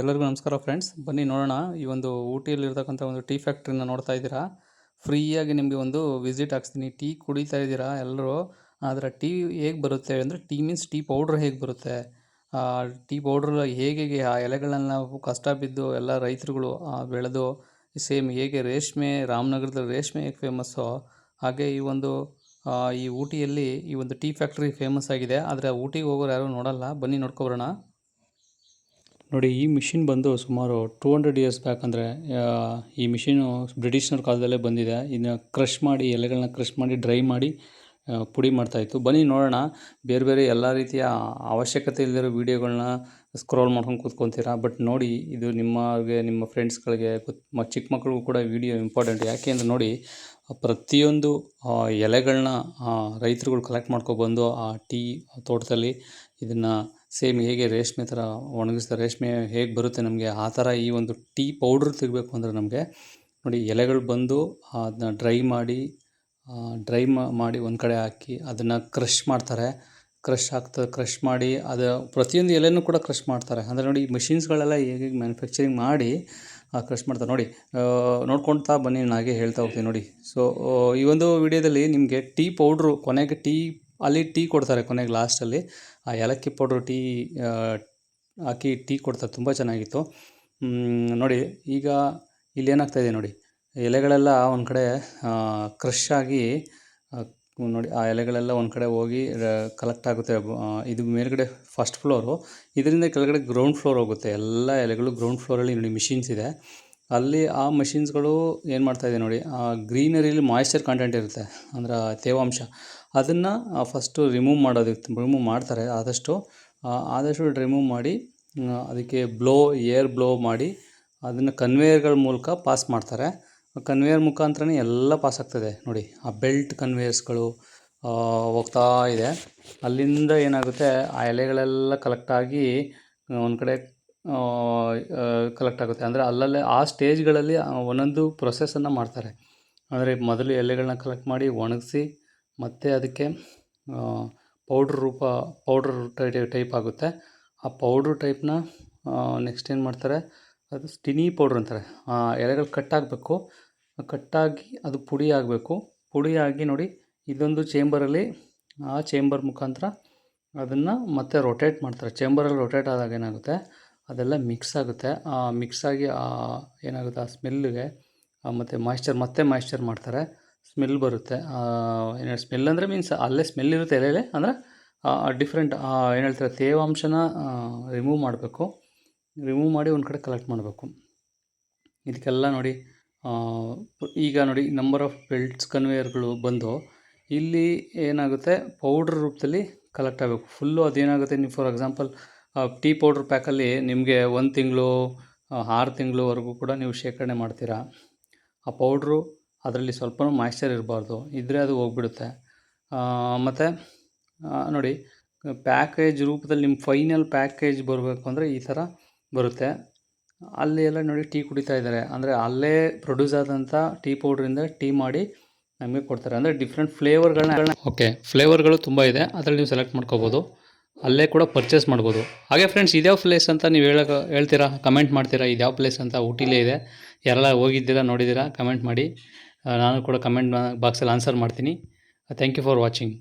ಎಲ್ಲರಿಗೂ ನಮಸ್ಕಾರ ಫ್ರೆಂಡ್ಸ್ ಬನ್ನಿ ನೋಡೋಣ. ಈ ಒಂದು ಊಟಿಯಲ್ಲಿರ್ತಕ್ಕಂಥ ಒಂದು ಟೀ ಫ್ಯಾಕ್ಟ್ರಿನ ನೋಡ್ತಾ ಇದ್ದೀರಾ. ಫ್ರೀಯಾಗಿ ನಿಮಗೆ ಒಂದು ವಿಸಿಟ್ ಹಾಕ್ಸ್ತೀನಿ. ಟೀ ಕುಡಿತಾ ಇದ್ದೀರಾ ಎಲ್ಲರೂ. ಆದರೆ ಟೀ ಹೇಗೆ ಬರುತ್ತೆ ಅಂದರೆ ಟೀ ಮೀನ್ಸ್ ಟೀ ಪೌಡ್ರ್ ಹೇಗೆ ಬರುತ್ತೆ? ಟೀ ಪೌಡ್ರ್ ಹೇಗೆ ಆ ಎಲೆಗಳನ್ನ ಕಷ್ಟ ಬಿದ್ದು ಎಲ್ಲ ರೈತರುಗಳು ಬೆಳೆದು ಸೇಮ್ ಹೇಗೆ ರೇಷ್ಮೆ ರಾಮನಗರದ ರೇಷ್ಮೆ ಹೇಗೆ ಫೇಮಸ್ಸೋ ಹಾಗೆ ಈ ಒಂದು ಈ ಊಟಿಯಲ್ಲಿ ಈ ಒಂದು ಟೀ ಫ್ಯಾಕ್ಟ್ರಿ ಫೇಮಸ್ ಆಗಿದೆ. ಆದರೆ ಊಟಿಗೆ ಹೋಗೋರು ಯಾರೂ ನೋಡಲ್ಲ. ಬನ್ನಿ ನೋಡ್ಕೊಬರೋಣ. ನೋಡಿ, ಈ ಮಿಷಿನ್ ಬಂದು ಸುಮಾರು ಟೂ ಹಂಡ್ರೆಡ್ ಇಯರ್ಸ್ ಬ್ಯಾಕ್ ಅಂದರೆ ಈ ಮಿಷಿನು ಬ್ರಿಟಿಷ್ನವ್ರ ಕಾಲದಲ್ಲೇ ಬಂದಿದೆ. ಇದನ್ನ ಕ್ರಷ್ ಮಾಡಿ ಎಲೆಗಳನ್ನ ಕ್ರಷ್ ಮಾಡಿ, ಡ್ರೈ ಮಾಡಿ ಪುಡಿ ಮಾಡ್ತಾಯಿತ್ತು ಬನ್ನಿ ನೋಡೋಣ. ಬೇರೆ ಬೇರೆ ಎಲ್ಲ ರೀತಿಯ ಅವಶ್ಯಕತೆ ಇಲ್ಲದಿರೋ ವೀಡಿಯೋಗಳನ್ನ ಸ್ಕ್ರೋಲ್ ಮಾಡ್ಕೊಂಡು ಕೂತ್ಕೊತೀರಾ? ಬಟ್ ನೋಡಿ, ಇದು ನಿಮಗೆ, ನಿಮ್ಮ ಫ್ರೆಂಡ್ಸ್ಗಳಿಗೆ ಚಿಕ್ಕ ಮಕ್ಕಳಿಗೂ ಕೂಡ ವಿಡಿಯೋ ಇಂಪಾರ್ಟೆಂಟ್ ಯಾಕೆ ಅಂದರೆ ನೋಡಿ ಪ್ರತಿಯೊಂದು ಎಲೆಗಳನ್ನ ರೈತರುಗಳು ಕಲೆಕ್ಟ್ ಮಾಡ್ಕೊಬಂದು ಆ ಟೀ ತೋಟದಲ್ಲಿ ಇದನ್ನು ಸೇಮ್ ಹೇಗೆ ರೇಷ್ಮೆ ಥರ ಒಣಗಿಸ್ತಾರೆ. ರೇಷ್ಮೆ ಹೇಗೆ ಬರುತ್ತೆ ನಮಗೆ? ಆ ಥರ ಈ ಒಂದು ಟೀ ಪೌಡ್ರ್ ತೆಗಬೇಕು ಅಂದರೆ ನಮಗೆ, ನೋಡಿ ಎಲೆಗಳು ಬಂದು ಅದನ್ನ ಡ್ರೈ ಮಾಡಿ ಡ್ರೈ ಮಾಡಿ ಒಂದು ಕಡೆ ಹಾಕಿ ಅದನ್ನು ಕ್ರಷ್ ಮಾಡ್ತಾರೆ. ಕ್ರಷ್ ಆಗ್ತದೆ ಕ್ರಷ್ ಮಾಡಿ ಅದು ಪ್ರತಿಯೊಂದು ಎಲೆನೂ ಕೂಡ ಕ್ರಷ್ ಮಾಡ್ತಾರೆ. ಅಂದರೆ ನೋಡಿ ಮಿಷಿನ್ಸ್ಗಳೆಲ್ಲ ಹೇಗೆ ಮ್ಯಾನುಫ್ಯಾಕ್ಚರಿಂಗ್ ಮಾಡಿ ಕ್ರಷ್ ಮಾಡ್ತಾರೆ. ನೋಡಿ ನೋಡ್ಕೊಳ್ತಾ ಬನ್ನಿ, ನಾನು ಹಾಗೆ ಹೇಳ್ತಾ ಹೋಗ್ತೀನಿ ನೋಡಿ. ಸೊ ಈ ಒಂದು ವಿಡಿಯೋದಲ್ಲಿ ನಿಮಗೆ ಟೀ ಪೌಡ್ರು, ಕೊನೆಗೆ ಟೀ, ಅಲ್ಲಿ ಟೀ ಕೊಡ್ತಾರೆ ಕೊನೆಗೆ ಲಾಸ್ಟಲ್ಲಿ ಆ ಏಲಕ್ಕಿ ಪೌಡ್ರು, ಟೀ ಹಾಕಿ ಟೀ ಕೊಡ್ತಾರೆ. ತುಂಬ ಚೆನ್ನಾಗಿತ್ತು. ನೋಡಿ, ಈಗ ಇಲ್ಲಿ ಏನಾಗ್ತಾಯಿದೆ ನೋಡಿ. ಎಲೆಗಳೆಲ್ಲ ಒಂದು ಕಡೆ ಕ್ರಷ್ ಆಗಿ ನೋಡಿ, ಆ ಎಲೆಗಳೆಲ್ಲ ಒಂದು ಕಡೆ ಹೋಗಿ ಕಲೆಕ್ಟ್ ಆಗುತ್ತೆ. ಇದು ಮೇಲ್ಗಡೆ ಫಸ್ಟ್ ಫ್ಲೋರು ಇದರಿಂದ ಕೆಳಗಡೆ ಗ್ರೌಂಡ್ ಫ್ಲೋರ್ ಹೋಗುತ್ತೆ. ಎಲ್ಲ ಎಲೆಗಳು ಗ್ರೌಂಡ್ ಫ್ಲೋರಲ್ಲಿ ನೋಡಿ ಮಿಷಿನ್ಸ್ ಇದೆ. ಅಲ್ಲಿ ಆ ಮಷಿನ್ಸ್ಗಳು ಏನು ಮಾಡ್ತಾಯಿದೆ ನೋಡಿ, ಆ ಗ್ರೀನರಿಲಿ ಮಾಯಿಶ್ಚರ್ ಕಂಟೆಂಟ್ ಇರುತ್ತೆ, ಅಂದರೆ ತೇವಾಂಶ. ಅದನ್ನು ಫಸ್ಟು ರಿಮೂವ್ ಮಾಡೋದಕ್ಕೆ ರಿಮೂವ್ ಮಾಡ್ತಾರೆ. ಆದಷ್ಟು ಆದಷ್ಟು ರಿಮೂವ್ ಮಾಡಿ ಅದಕ್ಕೆ ಬ್ಲೋ ಏರ್ ಬ್ಲೋ ಮಾಡಿ, ಅದನ್ನು ಕನ್ವೇಯರ್ಗಳ ಮೂಲಕ ಪಾಸ್ ಮಾಡ್ತಾರೆ. ಕನ್ವೇಯರ್ ಮುಖಾಂತರನೇ ಎಲ್ಲ ಪಾಸ್ ಆಗ್ತದೆ. ನೋಡಿ, ಆ ಬೆಲ್ಟ್ ಕನ್ವೇಯರ್ಸ್ಗಳು ಹೋಗ್ತಾ ಇದೆ. ಅಲ್ಲಿಂದ ಏನಾಗುತ್ತೆ, ಆ ಎಲೆಗಳೆಲ್ಲ ಕಲೆಕ್ಟಾಗಿ ಒಂದು ಕಡೆ ಕಲೆಕ್ಟ್ ಆಗುತ್ತೆ. ಅಂದರೆ ಅಲ್ಲಲ್ಲೇ, ಆ ಸ್ಟೇಜ್ಗಳಲ್ಲಿ ಒಂದೊಂದು ಪ್ರೊಸೆಸನ್ನು ಮಾಡ್ತಾರೆ. ಅಂದರೆ ಮೊದಲು ಎಲೆಗಳನ್ನ ಕಲೆಕ್ಟ್ ಮಾಡಿ, ಒಣಗಿಸಿ, ಮತ್ತು ಅದಕ್ಕೆ ಪೌಡ್ರ್ ರೂಪ ಪೌಡ್ರ್ ಟೈಪ್ ಆಗುತ್ತೆ. ಆ ಪೌಡ್ರ್ ಟೈಪ್ನ ನೆಕ್ಸ್ಟ್ ಏನು ಮಾಡ್ತಾರೆ, ಅದು ಸ್ಟಿನಿ ಪೌಡ್ರ್ ಅಂತಾರೆ. ಆ ಎಲೆಗಳು ಕಟ್ಟಾಗಬೇಕು ಕಟ್ಟಾಗಿ ಅದು ಪುಡಿ ಆಗಬೇಕು. ಪುಡಿ ಆಗಿ ನೋಡಿ, ಇದೊಂದು ಚೇಂಬರಲ್ಲಿ ಆ ಚೇಂಬರ್ ಮುಖಾಂತರ ಅದನ್ನು ಮತ್ತೆ ರೊಟೇಟ್ ಮಾಡ್ತಾರೆ. ಚೇಂಬರಲ್ಲಿ ರೊಟೇಟ್ ಆದಾಗ ಏನಾಗುತ್ತೆ? ಅದೆಲ್ಲ ಮಿಕ್ಸ್ ಆಗುತ್ತೆ. ಆ ಮಿಕ್ಸ್ ಆಗಿ ಆ ಏನಾಗುತ್ತೆ? ಆ ಸ್ಮೆಲ್ಲಿಗೆ ಮತ್ತು ಮಾಯ್ಶ್ಚರ್ ಮತ್ತೆ ಮಾಯ್ಶ್ಚರ್ ಮಾಡ್ತಾರೆ. ಸ್ಮೆಲ್ ಬರುತ್ತೆ. ಏನು ಸ್ಮೆಲ್ ಅಂದರೆ ಮೀನ್ಸ್ ಅಲ್ಲೇ ಸ್ಮೆಲ್ ಇರುತ್ತೆ ಎಲೆಲೆ, ಅಂದರೆ ಡಿಫ್ರೆಂಟ್ ಏನು ಹೇಳ್ತಾರೆ, ತೇವಾಂಶನ ರಿಮೂವ್ ಮಾಡಬೇಕು. ರಿಮೂವ್ ಮಾಡಿ ಒಂದು ಕಡೆ ಕಲೆಕ್ಟ್ ಮಾಡಬೇಕು. ಇದಕ್ಕೆಲ್ಲ ನೋಡಿ ಈಗ ನೋಡಿ ನಂಬರ್ ಆಫ್ ಬೆಲ್ಟ್ಸ್ ಕನ್ವೇಯರ್ಗಳು ಬಂದು, ಇಲ್ಲಿ ಏನಾಗುತ್ತೆ ಪೌಡ್ರ್ ರೂಪದಲ್ಲಿ ಕಲೆಕ್ಟ್ ಆಗಬೇಕು. ಫುಲ್ಲು ಅದೇನಾಗುತ್ತೆ ನೀವು ಫಾರ್ ಎಕ್ಸಾಂಪಲ್ ಟೀ ಪೌಡ್ರ್ ಪ್ಯಾಕಲ್ಲಿ ನಿಮಗೆ ಒಂದು ತಿಂಗಳು ಆರು ತಿಂಗಳವರೆಗೂ ಕೂಡ ನೀವು ಶೇಖರಣೆ ಮಾಡ್ತೀರಾ. ಆ ಪೌಡ್ರು ಅದರಲ್ಲಿ ಸ್ವಲ್ಪನೂ ಮಾಯ್ಶ್ಚರ್ ಇರಬಾರ್ದು. ಇದ್ದರೆ ಅದು ಹೋಗ್ಬಿಡುತ್ತೆ. ಮತ್ತು ನೋಡಿ ಪ್ಯಾಕೇಜ್ ರೂಪದಲ್ಲಿ ನಿಮ್ಮ ಫೈನಲ್ ಪ್ಯಾಕೇಜ್ ಬರಬೇಕು ಅಂದರೆ ಈ ಥರ ಬರುತ್ತೆ. ಅಲ್ಲಿ ಎಲ್ಲ ನೋಡಿ ಟೀ ಕುಡಿತಾ ಇದ್ದಾರೆ. ಅಂದರೆ ಅಲ್ಲೇ ಪ್ರೊಡ್ಯೂಸ್ ಆದಂಥ ಟೀ ಪೌಡ್ರಿಂದ ಟೀ ಮಾಡಿ ನಮಗೆ ಕೊಡ್ತಾರೆ. ಅಂದರೆ ಡಿಫ್ರೆಂಟ್ ಫ್ಲೇವರ್ಗಳನ್ನ ಓಕೆ ಫ್ಲೇವರ್ಗಳು ತುಂಬ ಇದೆ. ಅದರಲ್ಲಿ ನೀವು ಸೆಲೆಕ್ಟ್ ಮಾಡ್ಕೋಬೋದು. ಅಲ್ಲೇ ಕೂಡ ಪರ್ಚೇಸ್ ಮಾಡ್ಬೋದು. ಹಾಗೆ ಫ್ರೆಂಡ್ಸ್ ಇದ್ಯಾವ ಪ್ಲೇಸ್ ಅಂತ ನೀವು ಹೇಳಕ್ಕೆ ಹೇಳ್ತೀರಾ? ಕಮೆಂಟ್ ಮಾಡ್ತೀರಾ? ಇದ್ಯಾವ ಪ್ಲೇಸ್ ಅಂತ ಊಟಿಲೇ ಇದೆ. ಯಾರೆಲ್ಲ ಹೋಗಿದ್ದೀರಾ, ನೋಡಿದ್ದೀರಾ? ಕಮೆಂಟ್ ಮಾಡಿ. ನಾನು ಕೂಡ ಕಮೆಂಟ್ ಬಾಕ್ಸಲ್ಲಿ ಆನ್ಸರ್ ಮಾಡ್ತೀನಿ. Thank you for watching